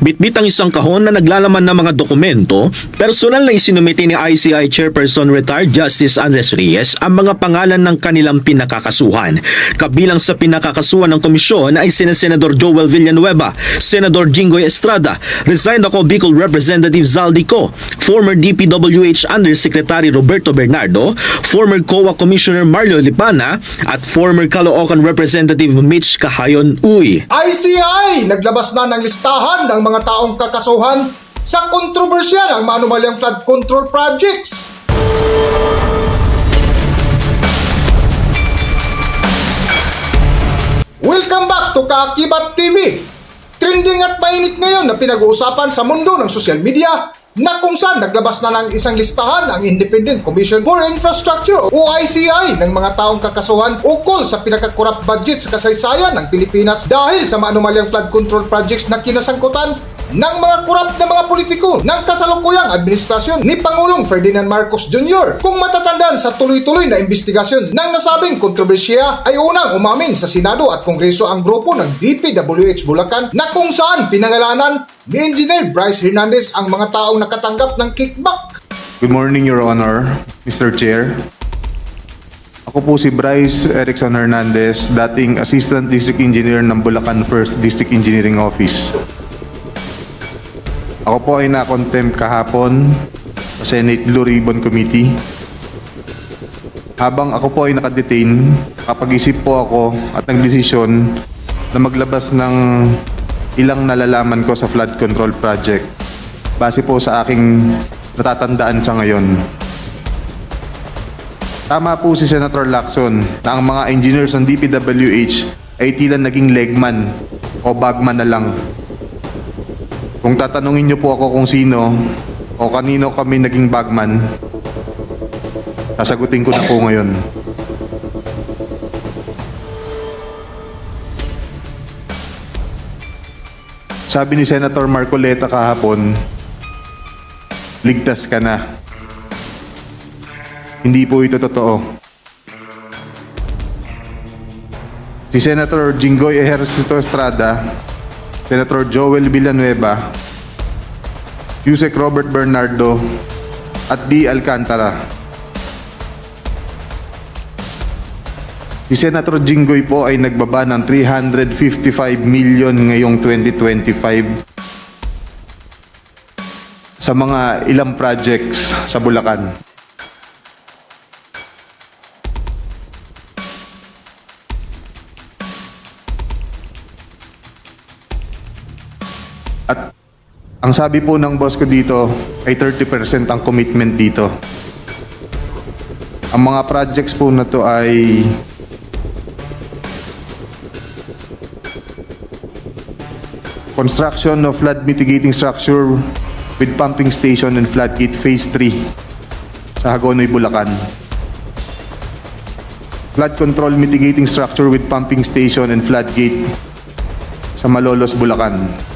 Bitbit ang isang kahon na naglalaman ng mga dokumento, personal na isinumiti ni ICI Chairperson Retired Justice Andres Reyes ang mga pangalan ng kanilang pinakakasuhan. Kabilang sa pinakakasuhan ng komisyon ay sina Senador Joel Villanueva, Senador Jingoy Estrada, resigned ako Bicol Representative Zaldi Co, former DPWH Undersecretary Roberto Bernardo, former COA Commissioner Mario Lipana, at former Caloocan Representative Mitch Kahayon Uy. ICI naglabas na ng listahan ng mga taong kakasuhan sa kontrobersyal ang maanumalyang flood control projects. Welcome back to Kaakibat TV. Trending at mainit ngayon na pinag-uusapan sa mundo ng social media na kung saan naglabas na ng isang listahan ang Independent Commission for Infrastructure o ICI ng mga taong kakasuhan ukol sa pinakakurap budget sa kasaysayan ng Pilipinas dahil sa maanumalyang flood control projects na kinasangkutan ng mga kurap na mga politiko ng kasalukuyang administrasyon ni Pangulong Ferdinand Marcos Jr. Kung matatandaan sa tuloy-tuloy na investigasyon ng nasabing kontrobersiya ay unang umamin sa Senado at Kongreso ang grupo ng DPWH Bulacan na kung saan pinangalanan ni Engineer Bryce Hernandez ang mga taong nakatanggap ng kickback. Good morning, Your Honor, Mr. Chair. Ako po si Bryce Erickson Hernandez, dating Assistant District Engineer ng Bulacan 1st District Engineering Office. Ako po ay na-contempt kahapon sa Senate Blue Ribbon Committee. Habang ako po ay nakadetain, kapag-isip po ako at nagdesisyon na maglabas ng ilang nalalaman ko sa flood control project base po sa aking natatandaan sa ngayon. Tama po si Senator Lacson na ang mga engineers ng DPWH ay tila naging legman o bagman na lang. Kung tatanungin niyo po ako kung sino o kanino kami naging bagman, sasagutin ko na po ngayon. Sabi ni Senator Marcoleta kahapon, ligtas ka na. Hindi po ito totoo. Si Senator Jinggoy Ejercito Estrada, Senator Joel Villanueva, Yusek Robert Bernardo, at D. Alcantara. Si Senator Jinggoy po ay nagbaba ng 355 million ngayong 2025 sa mga ilang projects sa Bulacan. Ang sabi po ng boss ko dito ay 30% ang commitment dito. Ang mga projects po na to ay construction of flood mitigating structure with pumping station and floodgate phase 3 sa Hagonoy, Bulacan. Flood control mitigating structure with pumping station and floodgate sa Malolos, Bulacan.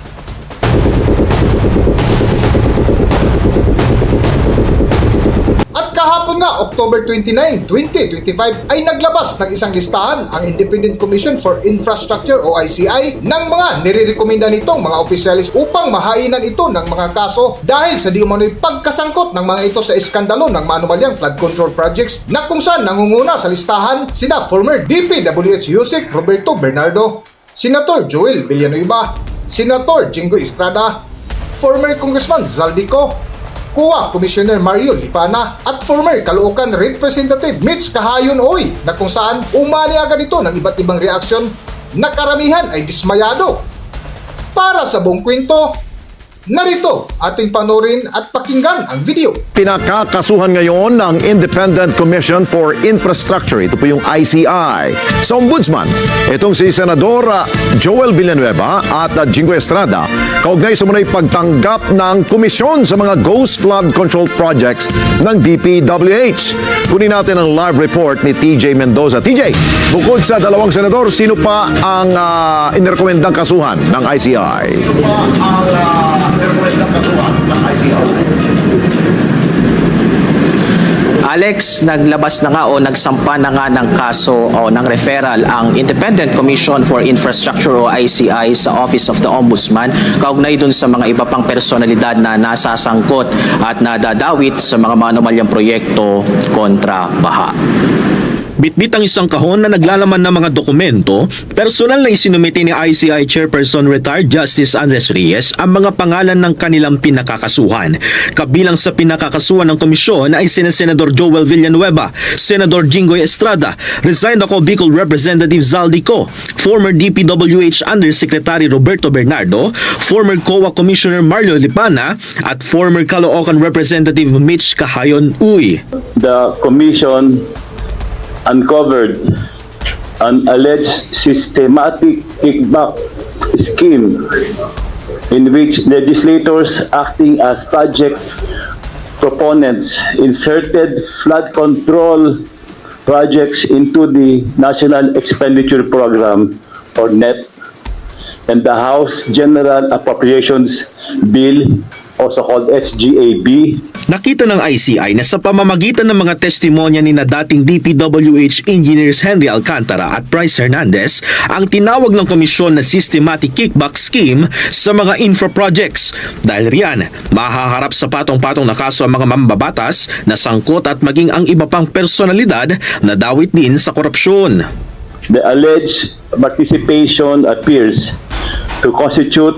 Nga, October 29, 2025, ay naglabas ng isang listahan ang Independent Commission for Infrastructure o ICI ng mga nirerekomenda nitong mga opisyalis upang mahainan ito ng mga kaso dahil sa di umano'y pagkasangkot ng mga ito sa iskandalo ng manumalyang flood control projects na kung saan nangunguna sa listahan sina former DPWH Yusek Roberto Bernardo, Senator Joel Villanueva, Senator Jingo Estrada, former Congressman Zaldico, Kuwa Commissioner Mario Lipana at former Caloocan Representative Mitch Kahayon Oy na kung saan umani agad ito ng iba't ibang reaksyon na karamihan ay dismayado. Para sa buong kwento, Narito ating panorin at pakinggan ang video. Pinakakasuhan ngayon ng Independent Commission for Infrastructure. Ito po yung ICI. Sa Ombudsman, itong si Senador ah, Joel Villanueva at ah, Jingo Estrada kaugnay sa muna'y pagtanggap ng komisyon sa mga ghost flood control projects ng DPWH. Kunin natin ang live report ni TJ Mendoza. TJ, bukod sa dalawang senador, sino pa ang uh, inirekomendang kasuhan ng ICI? Alex, naglabas na nga o nagsampa na nga ng kaso o ng referral ang Independent Commission for Infrastructure o ICI sa Office of the Ombudsman kaugnay dun sa mga iba pang personalidad na nasasangkot at nadadawit sa mga manumalyang proyekto kontra baha. Bitbit ang isang kahon na naglalaman ng mga dokumento, personal na isinumiti ni ICI Chairperson Retired Justice Andres Reyes ang mga pangalan ng kanilang pinakakasuhan. Kabilang sa pinakakasuhan ng komisyon ay sina Senador Joel Villanueva, Senador Jingoy Estrada, resigned ako Bicol Representative Zaldico, former DPWH Undersecretary Roberto Bernardo, former COA Commissioner Mario Lipana, at former Caloocan Representative Mitch Kahayon Uy. the commission uncovered an alleged systematic kickback scheme in which legislators acting as project proponents inserted flood control projects into the National Expenditure Program or NEP and the House General Appropriations Bill, also called SGAB, Nakita ng ICI na sa pamamagitan ng mga testimonya ni na dating DPWH Engineers Henry Alcantara at Bryce Hernandez ang tinawag ng komisyon na systematic kickback scheme sa mga infra projects. Dahil riyan, mahaharap sa patong-patong na kaso ang mga mambabatas na sangkot at maging ang iba pang personalidad na dawit din sa korupsyon. the alleged participation appears to constitute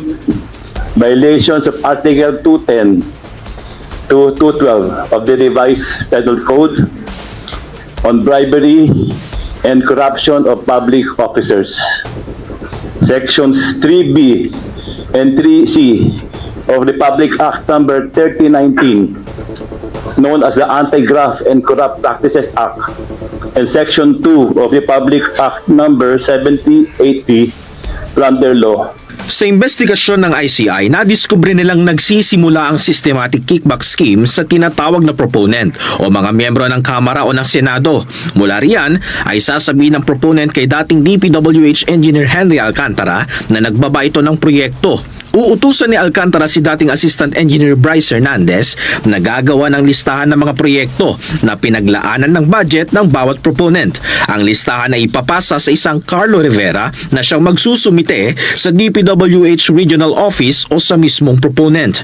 violations of Article 210 to 212 of the revised Penal Code on bribery and corruption of public officers. Sections 3B and 3C of the Public Act number 3019 known as the Anti-Graft and Corrupt Practices Act, and Section 2 of the Public Act Number 7080, Plunder Law. Sa investigasyon ng ICI, nadiskubre nilang nagsisimula ang systematic kickback scheme sa tinatawag na proponent o mga miyembro ng Kamara o ng Senado. Mula riyan ay sasabihin ng proponent kay dating DPWH Engineer Henry Alcantara na nagbaba ito ng proyekto Uutusan ni Alcantara si dating Assistant Engineer Bryce Hernandez na gagawa ng listahan ng mga proyekto na pinaglaanan ng budget ng bawat proponent. Ang listahan ay ipapasa sa isang Carlo Rivera na siyang magsusumite sa DPWH Regional Office o sa mismong proponent.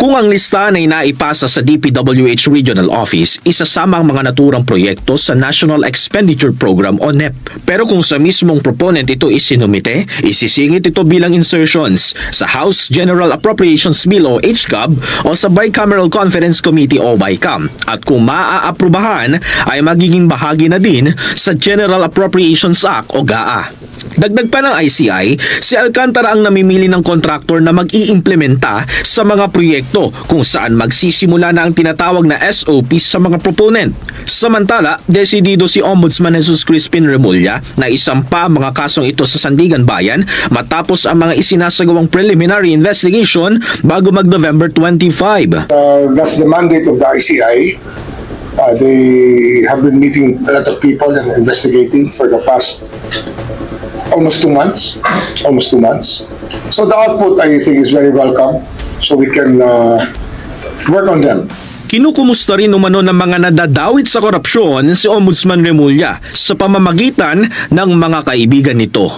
Kung ang listahan ay naipasa sa DPWH Regional Office, isasama ang mga naturang proyekto sa National Expenditure Program o NEP. Pero kung sa mismong proponent ito isinumite, isisingit ito bilang insertions sa House General Appropriations Bill o HCAB o sa Bicameral Conference Committee o BICAM. At kung maaaprubahan ay magiging bahagi na din sa General Appropriations Act o GAA. Dagdag pa ng ICI, si Alcantara ang namimili ng kontraktor na mag-iimplementa sa mga proyekto kung saan magsisimula na ang tinatawag na SOP sa mga proponent. Samantala, desidido si Ombudsman Jesus Crispin Remulla na isampa ang mga kasong ito sa Sandigan Bayan matapos ang mga isinasagawang preliminary investigation bago mag-November 25. Uh, that's the mandate of the ICI. Uh, they have been meeting a lot of people and investigating for the past almost two months. Almost two months. So the output, I think, is very welcome. So we can uh, work on them. Kinukumusta rin umano ng mga nadadawit sa korupsyon si Ombudsman Remulla sa pamamagitan ng mga kaibigan nito.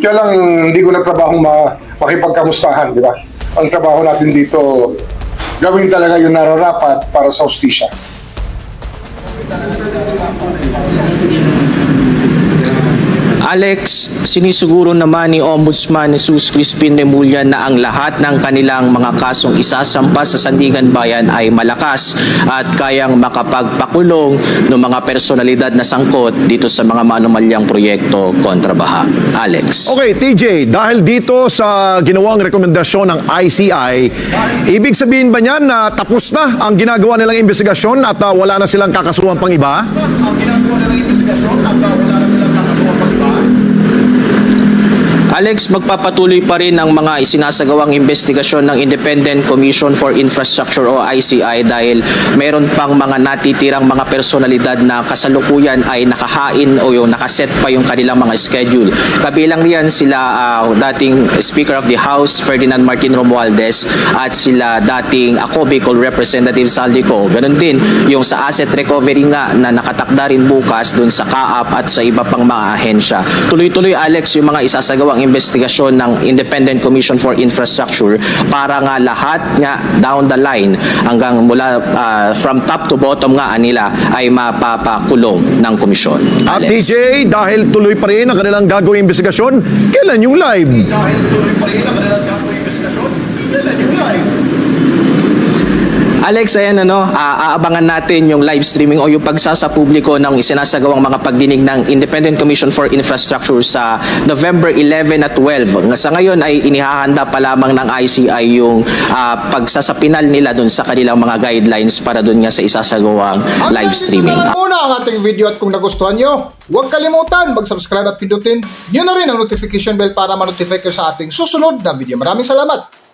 Kaya lang, hindi ko na trabaho ma makipagkamustahan, di ba? Ang trabaho natin dito, gawin talaga yung nararapat para sa hostisya. Alex, sinisiguro naman ni Ombudsman Jesus Crispin Remulla na ang lahat ng kanilang mga kasong isasampa sa Sandigan Bayan ay malakas at kayang makapagpakulong ng mga personalidad na sangkot dito sa mga manumalyang proyekto kontra baha. Alex. Okay, TJ, dahil dito sa ginawang rekomendasyon ng ICI, ibig sabihin ba niyan na tapos na ang ginagawa nilang investigasyon at ah, wala na silang kakasuhan pang iba? Alex, magpapatuloy pa rin ang mga isinasagawang investigasyon ng Independent Commission for Infrastructure o ICI dahil meron pang mga natitirang mga personalidad na kasalukuyan ay nakahain o yung nakaset pa yung kanilang mga schedule. Kabilang riyan sila ah, dating Speaker of the House Ferdinand Martin Romualdez at sila dating ako Bicol Representative Saldico. Ganon din yung sa asset recovery nga na nakatakda rin bukas dun sa CAAP at sa iba pang mga ahensya. Tuloy-tuloy Alex yung mga isasagawang investigasyon ng Independent Commission for Infrastructure para nga lahat nga down the line hanggang mula ah, from top to bottom nga nila ay mapapakulong ng komisyon. At Alex. TJ, dahil tuloy pa rin ang kanilang gagawing investigasyon, kailan yung live? Alex, ayan ano, aabangan natin yung live streaming o yung pagsasapubliko ng isinasagawang mga pagdinig ng Independent Commission for Infrastructure sa November 11 at 12. Nga Sa ngayon ay inihahanda pa lamang ng ICI yung ah, pagsasapinal nila dun sa kanilang mga guidelines para dun nga sa isasagawang live streaming. Lang muna ang ating video at kung nagustuhan nyo, huwag kalimutan mag-subscribe at pindutin nyo na rin ang notification bell para ma-notify kayo sa ating susunod na video. Maraming salamat!